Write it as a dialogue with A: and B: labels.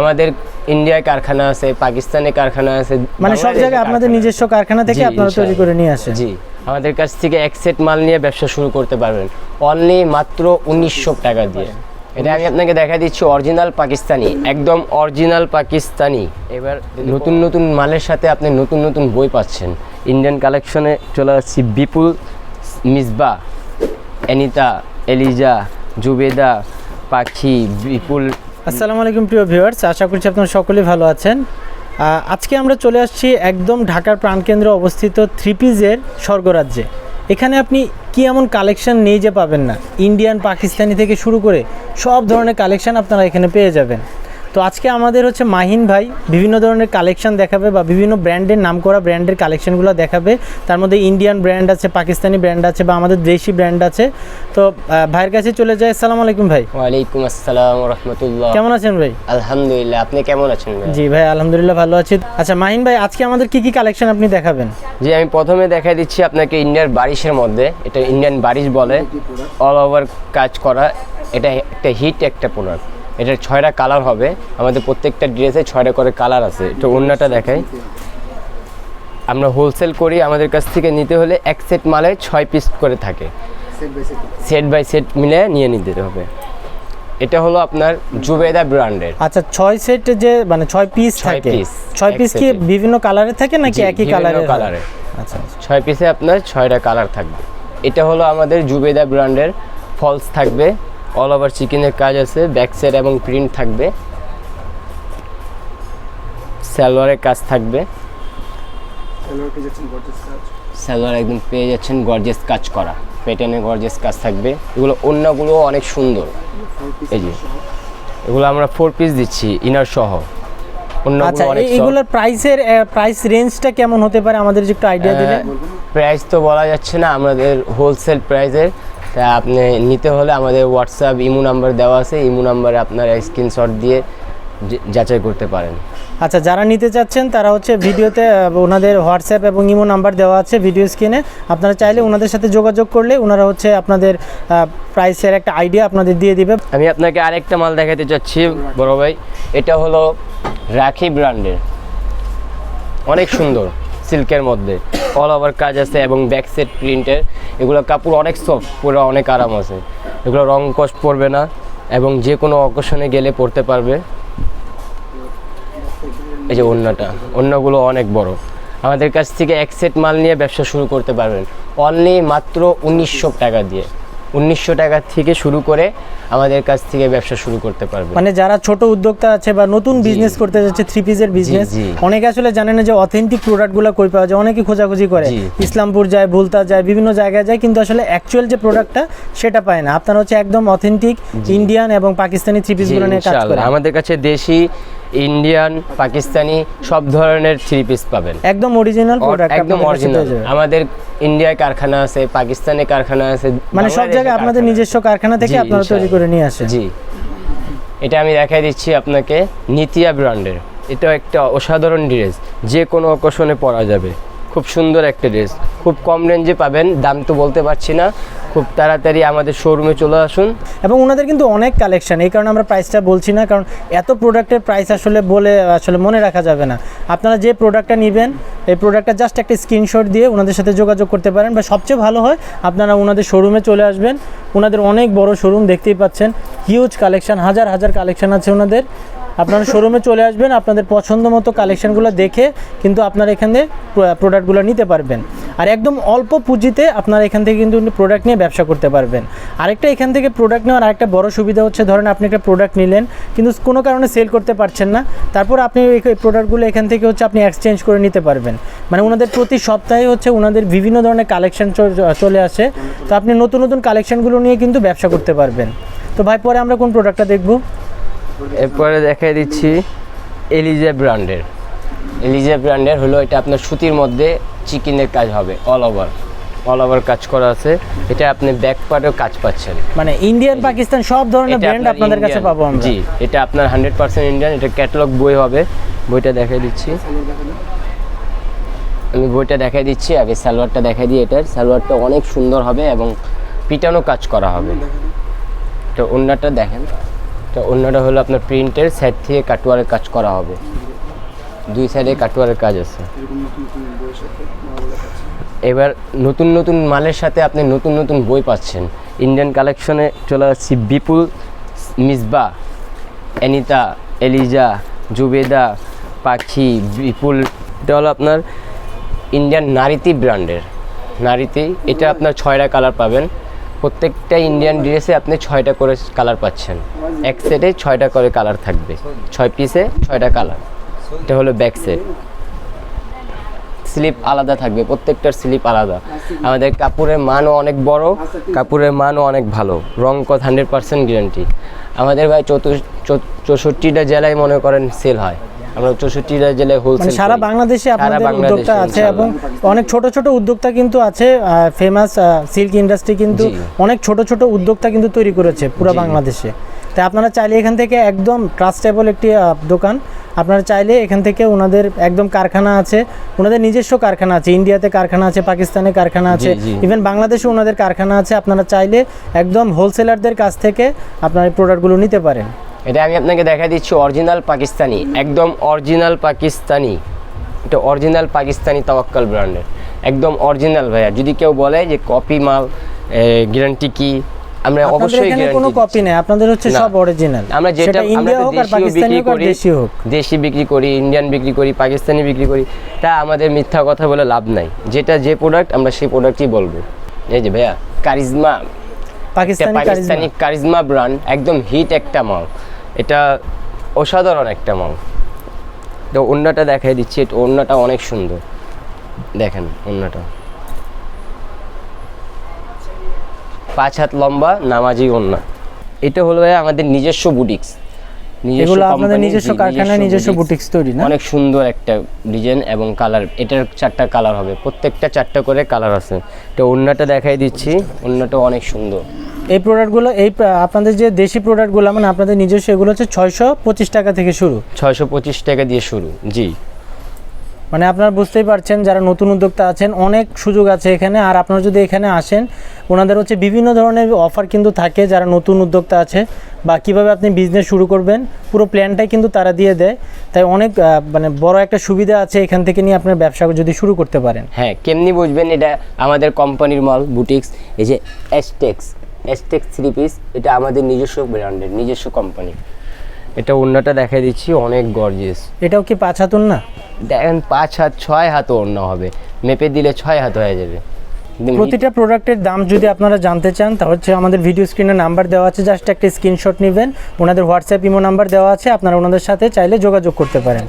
A: আমাদের ইন্ডিয়ায় কারখানা আছে পাকিস্তানে কারখানা আছে
B: মানে সব জায়গায় আপনাদের নিজস্ব কারখানা থেকে আপনারা তৈরি করে নিয়ে আসেন।
A: জি আমাদের কাছ থেকে এক সেট মাল নিয়ে ব্যবসা শুরু করতে পারবেন। অনলি মাত্র উনিশশো টাকা দিয়ে। এটা আমি আপনাকে দেখা দিচ্ছি অরিজিনাল পাকিস্তানি একদম অরিজিনাল পাকিস্তানি। এবার নতুন নতুন মালের সাথে আপনি নতুন নতুন বই পাচ্ছেন। ইন্ডিয়ান কালেকশনে চলে আসছি বিপুল মিসবা অ্যানিতা এলিজা জুবেদা পাখি বিপুল
B: আসসালামু আলাইকুম প্রিয় ভিউয়ার্স, আশা করছি আপনারা সকলেই ভালো আছেন। আজকে আমরা চলে আসছি একদম ঢাকার প্রাণকেন্দ্রে অবস্থিত থ্রি পিজের স্বর্গরাজ্যে। এখানে আপনি কি এমন কালেকশন নিয়ে যে পাবেন না? ইন্ডিয়ান, পাকিস্তানি থেকে শুরু করে সব ধরনের কালেকশন আপনারা এখানে পেয়ে যাবেন। তো আজকে আমাদের হচ্ছে মাহিন ভাই বিভিন্ন ধরনের কালেকশন দেখাবে বা বিভিন্ন ব্র্যান্ডের নাম করা ব্র্যান্ডের কালেকশনগুলো দেখাবে। তার মধ্যে ইন্ডিয়ান ব্র্যান্ড আছে পাকিস্তানি ব্র্যান্ড আছে বা আমাদের দেশি ব্র্যান্ড আছে। তো ভাইয়ের কাছে চলে যায় আসসালামু আলাইকুম ভাই।
A: ওয়ালাইকুম আসসালাম রহমতুল্লাহ
B: কেমন আছেন ভাই?
A: আলহামদুলিল্লাহ আপনি কেমন আছেন
B: জি ভাই আলহামদুলিল্লাহ ভালো আছি। আচ্ছা মাহিন ভাই আজকে আমাদের কি কি কালেকশন আপনি দেখাবেন?
A: জি আমি প্রথমে দেখাই দিচ্ছি আপনাকে ইন্ডিয়ার বারিশের মধ্যে। এটা ইন্ডিয়ান বারিশ বলে। অল ওভার কাজ করা। এটা একটা হিট একটা প্রোডাক্ট এটার ছয়টা কালার হবে। আমাদের প্রত্যেকটা ড্রেসে ছয়টা করে কালার আছে। এটা অন্যটা দেখাই। আমরা হোলসেল করি আমাদের কাছ থেকে নিতে হলে এক সেট মালে ছয় পিস করে থাকে। সেট বাই সেট মিলে নিয়ে নিতে হবে। এটা হলো আপনার জুবেদা ব্র্যান্ডের
B: আচ্ছা ছয় সেট যে মানে ছয় পিস
A: ছয়
B: থাকে। ছয় পিস কি বিভিন্ন কালারে থাকে নাকি একই
A: বিভিন্ন
B: কালারে
A: কালারে।
B: আচ্ছা আচ্ছা।
A: ছয় পিসে আপনার ছয়টা কালার থাকবে। এটা হলো আমাদের জুবেদা ব্র্যান্ডের ফলস থাকবে। অল ওভার চিকেনের কাজ আছে ব্যাক সাইড এবং প্রিন্ট থাকবে। সালোয়ারের কাজ থাকবে। সালোয়ার একদম পেয়ে যাচ্ছেন গর্জেস কাজ করা। প্যাটার্নে গর্জেস কাজ থাকবে। এগুলো অন্যগুলো অনেক সুন্দর। এই যে। এগুলো আমরা ফোর পিস দিচ্ছি ইনার সহ।
B: আচ্ছা
A: অনেক
B: এগুলোর প্রাইসের প্রাইস রেঞ্জটা কেমন হতে পারে? আমাদের যে একটু আইডিয়া দিলে
A: প্রাইস তো বলা যাচ্ছে না আমাদের হোলসেল প্রাইসের তা আপনি নিতে হলে আমাদের হোয়াটসঅ্যাপ ইমো নাম্বার দেওয়া আছে। ইমো নাম্বারে আপনারা স্ক্রিনশট দিয়ে যাচাই করতে পারেন।
B: আচ্ছা যারা নিতে চাচ্ছেন তারা হচ্ছে ভিডিওতে ওনাদের হোয়াটসঅ্যাপ এবং ইমো নাম্বার দেওয়া আছে ভিডিও স্ক্রিনে আপনারা চাইলে ওনাদের সাথে যোগাযোগ করলে ওনারা হচ্ছে আপনাদের প্রাইসের একটা আইডিয়া আপনাদের দিয়ে দিবে।
A: আমি আপনাকে আরেকটা মাল দেখাতে চাচ্ছি বড় ভাই। এটা হলো রাখি ব্র্যান্ডের। অনেক সুন্দর সিল্কের মধ্যে। অল ওভার কাজ আছে এবং ব্যাক সেট প্রিন্টের এগুলো কাপড় অনেক সফট পরে অনেক আরাম আছে। এগুলো রং কষ্ট পড়বে না এবং যে কোনো অকেশনে গেলে পড়তে পারবে। এই যে অন্যটা অন্যগুলো অনেক বড়। আমাদের কাছ থেকে এক সেট মাল নিয়ে ব্যবসা শুরু করতে পারবেন। অনলি মাত্র উনিশশো টাকা দিয়ে। উনিশশো টাকা থেকে শুরু করে আমাদের কাছ থেকে ব্যবসা শুরু করতে পারবেন
B: মানে যারা ছোট উদ্যোক্তা আছে বা নতুন বিজনেস করতে যাচ্ছে থ্রি পিসের বিজনেস অনেকে আসলে জানে না যে অথেন্টিক প্রোডাক্টগুলো কই পাওয়া যায় অনেকে খোঁজাখুঁজি করে। ইসলামপুর যায় ভুলতা যায় বিভিন্ন জায়গায় যায় কিন্তু আসলে অ্যাকচুয়াল যে প্রোডাক্টটা সেটা পায় না। আপনারা হচ্ছে একদম অথেন্টিক ইন্ডিয়ান এবং পাকিস্তানি থ্রি পিসগুলো নিয়ে কাজ করে
A: আমাদের কাছে দেশি ইন্ডিয়ান পাকিস্তানি সব ধরনের থ্রি পিস পাবেন।
B: একদম অরিজিনাল প্রোডাক্ট
A: একদম অরিজিনাল আমাদের ইন্ডিয়ায় কারখানা আছে পাকিস্তানে কারখানা আছে
B: মানে সব জায়গায় আপনাদের নিজস্ব কারখানা থেকে আপনারা তৈরি করে নিয়ে আসেন।
A: জি। এটা আমি দেখাই দিচ্ছি আপনাকে নিতিয়া ব্র্যান্ডের এটা একটা অসাধারণ ড্রেস যে কোনো অকেশনে পরা যাবে। খুব সুন্দর একটা ড্রেস খুব কম রেঞ্জে পাবেন, দাম তো বলতে পারছি না। খুব তাড়াতাড়ি আমাদের শোরুমে চলে আসুন।
B: এবং ওনাদের কিন্তু অনেক কালেকশন এই কারণে আমরা প্রাইসটা বলছি না, কারণ এত প্রোডাক্টের প্রাইস আসলে বলে, আসলে মনে রাখা যাবে না। আপনারা যে প্রোডাক্টটা নেবেন, এই প্রোডাক্টটা জাস্ট একটা স্ক্রিনশট দিয়ে ওনাদের সাথে যোগাযোগ করতে পারেন বা সবচেয়ে ভালো হয়, আপনারা ওনাদের শোরুমে চলে আসবেন। ওনাদের অনেক বড় শোরুম দেখতেই পাচ্ছেন হিউজ কালেকশন হাজার হাজার কালেকশন আছে ওনাদের। আপনারা শোরুমে চলে আসবেন, আপনাদের পছন্দ মতো কালেকশনগুলো দেখে কিন্তু আপনারা এখানে প্রোডাক্টগুলো নিতে পারবেন। আর একদম অল্প পুঁজিতে আপনারা এখান থেকে কিন্তু প্রোডাক্ট নিয়ে ব্যবসা করতে পারবেন। আরেকটা এখান থেকে প্রোডাক্ট নেওয়ার আরেকটা বড় সুবিধা হচ্ছে, ধরেন আপনি একটা প্রোডাক্ট নিলেন, কিন্তু কোনো কারণে সেল করতে পারছেন না, তারপর আপনি এই প্রোডাক্টগুলো এখান থেকে হচ্ছে আপনি এক্সচেঞ্জ করে নিতে পারবেন। মানে ওনাদের প্রতি সপ্তাহে হচ্ছে ওনাদের বিভিন্ন ধরনের কালেকশন চলে আসে, তো আপনি নতুন নতুন কালেকশনগুলো নিয়ে কিন্তু ব্যবসা করতে পারবেন। তো ভাই, পরে আমরা কোন প্রোডাক্টটা দেখব?
A: এরপরে দেখাই দিচ্ছি এলিজা ব্র্যান্ডের এলিজা ব্র্যান্ডের হলো এটা আপনার সুতির মধ্যে চিকেনের কাজ হবে অল ওভার অল ওভার কাজ করা আছে। এটা আপনি ব্যাক পার্টেও কাজ পাচ্ছেন।
B: মানে ইন্ডিয়ান পাকিস্তান সব ধরনের ব্র্যান্ড আপনাদের কাছে পাবো আমরা।
A: জি এটা আপনার হান্ড্রেড পার্সেন্ট ইন্ডিয়ান এটা ক্যাটালগ বই হবে। বইটা দেখাই দিচ্ছি। আমি বইটা দেখাই দিচ্ছি আগে সালোয়ারটা দেখাই দিই এটার। সালোয়ারটা অনেক সুন্দর হবে এবং পিটানো কাজ করা হবে। তো অন্যটা দেখেন। তো অন্যটা হলো আপনার প্রিন্টের সাইড থেকে কাটওয়ারের কাজ করা হবে। দুই সাইডে কাটওয়ারের কাজ আছে। এবার নতুন নতুন মালের সাথে আপনি নতুন নতুন বই পাচ্ছেন। ইন্ডিয়ান কালেকশনে চলে আসছি বিপুল মিসবা অ্যানিতা এলিজা জুবেদা পাখি বিপুল। এটা হলো আপনার ইন্ডিয়ান নারীতি ব্র্যান্ডের নারীতি এটা আপনার ছয়টা কালার পাবেন। প্রত্যেকটা ইন্ডিয়ান ড্রেসে আপনি ছয়টা করে কালার পাচ্ছেন। এক সেটে ছয়টা করে কালার থাকবে। ছয় পিসে ছয়টা কালার এটা হলো ব্যাক সেট স্লিপ আলাদা থাকবে প্রত্যেকটার স্লিপ আলাদা। আমাদের কাপড়ের মানও অনেক বড় কাপড়ের মানও অনেক ভালো। রং কত হান্ড্রেড পার্সেন্ট গ্যারান্টি আমাদের ভাই চৌষট্টিটা জেলায় মনে করেন সেল হয়। আমরা চৌষট্টিটা জেলায়
B: মানে
A: হোলসেল
B: সারা বাংলাদেশে আপনাদের
A: বাংলাদেশে,
B: উদ্যোক্তা আছে এবং অনেক ছোট ছোট উদ্যোক্তা কিন্তু আছে ফেমাস সিল্ক ইন্ডাস্ট্রি কিন্তু অনেক ছোট ছোট উদ্যোক্তা কিন্তু তৈরি করেছে পুরো বাংলাদেশে। তাই আপনারা চাইলে এখান থেকে একদম ট্রাস্টেবল একটি দোকান। আপনারা চাইলে এখান থেকে ওনাদের একদম কারখানা আছে ওনাদের নিজস্ব কারখানা আছে ইন্ডিয়াতে কারখানা আছে পাকিস্তানে কারখানা আছে ইভেন বাংলাদেশে ওনাদের কারখানা আছে আপনারা চাইলে একদম হোলসেলারদের কাছ থেকে আপনার এই প্রোডাক্টগুলো নিতে পারেন।
A: এটা আমি আপনাকে দেখা দিচ্ছি অরিজিনাল পাকিস্তানি একদম অরিজিনাল পাকিস্তানি। এটা অরিজিনাল পাকিস্তানি তাওয়াক্কাল ব্র্যান্ডের একদম অরিজিনাল ভাইয়া। যদি কেউ বলে যে কপি মাল গ্যারান্টি কি? আমরা অবশ্যই
B: এখানে কোনো কপি নেই আপনাদের হচ্ছে সব অরিজিনাল
A: আমরা যেটা আমরা দেশীয়
B: পাকিস্তানি
A: বিক্রি করি
B: দেশি হোক।
A: দেশি বিক্রি করি ইন্ডিয়ান বিক্রি করি পাকিস্তানি বিক্রি করি তা আমাদের মিথ্যা কথা বলে লাভ নাই। যেটা যে প্রোডাক্ট আমরা সেই প্রোডাক্টই বলব। এই যে ভাইয়া charisma
B: Pakistani
A: Pakistani
B: charisma
A: brand একদম হিট একটা মাল এটা অসাধারণ একটা মাল তো অন্যটা দেখাই দিচ্ছি অন্যটা অনেক সুন্দর। দেখেন অন্যটা। পাঁচ হাত লম্বা নামাজি অন্য। এটা হলো আমাদের নিজস্ব বুটিক্স
B: এগুলো আপনাদের নিজস্ব কারখানায় নিজস্ব বুটিক্স তৈরি না?
A: অনেক সুন্দর একটা ডিজাইন এবং কালার এটার চারটা কালার হবে। প্রত্যেকটা চারটা করে কালার আছে। তো অন্যটা দেখাই দিচ্ছি। অন্যটা অনেক সুন্দর।
B: এই প্রোডাক্টগুলো এই আপনাদের যে দেশি প্রোডাক্টগুলো মানে আপনাদের নিজস্ব এগুলো হচ্ছে ছয়শো পঁচিশ টাকা থেকে শুরু।
A: ছয়শো পঁচিশ টাকা দিয়ে শুরু। জি।
B: মানে আপনারা বুঝতেই পারছেন যারা নতুন উদ্যোক্তা আছেন অনেক সুযোগ আছে এখানে। আর আপনারা যদি এখানে আসেন ওনাদের হচ্ছে বিভিন্ন ধরনের অফার কিন্তু থাকে যারা নতুন উদ্যোক্তা আছে বা কীভাবে আপনি বিজনেস শুরু করবেন পুরো প্ল্যানটাই কিন্তু তারা দিয়ে দেয়। তাই অনেক মানে বড় একটা সুবিধা আছে এখান থেকে নিয়ে আপনার ব্যবসা যদি শুরু করতে পারেন।
A: হ্যাঁ কেমনি বুঝবেন এটা আমাদের কোম্পানির মল বুটিক্স এই যে এসটেক্স এসটেক্স থ্রি পিস এটা আমাদের নিজস্ব ব্র্যান্ডের নিজস্ব কোম্পানি এটা অন্যটা দেখাই দিচ্ছি অনেক গর্জিয়াস
B: এটাও কি পাঁচ হাতুন না?
A: দেখেন পাঁচ হাত, ছয় হাত অন্য হবে। মেপে দিলে ছয় হাত হয়ে যাবে।
B: প্রতিটা প্রোডাক্টের দাম যদি আপনারা জানতে চান, তা হচ্ছে আমাদের ভিডিও স্ক্রিনে নাম্বার দেওয়া আছে জাস্ট একটা স্ক্রিনশট নেবেন। ওনাদের হোয়াটসঅ্যাপ ইমো নাম্বার দেওয়া আছে, আপনারা ওনাদের সাথে চাইলে যোগাযোগ করতে পারেন।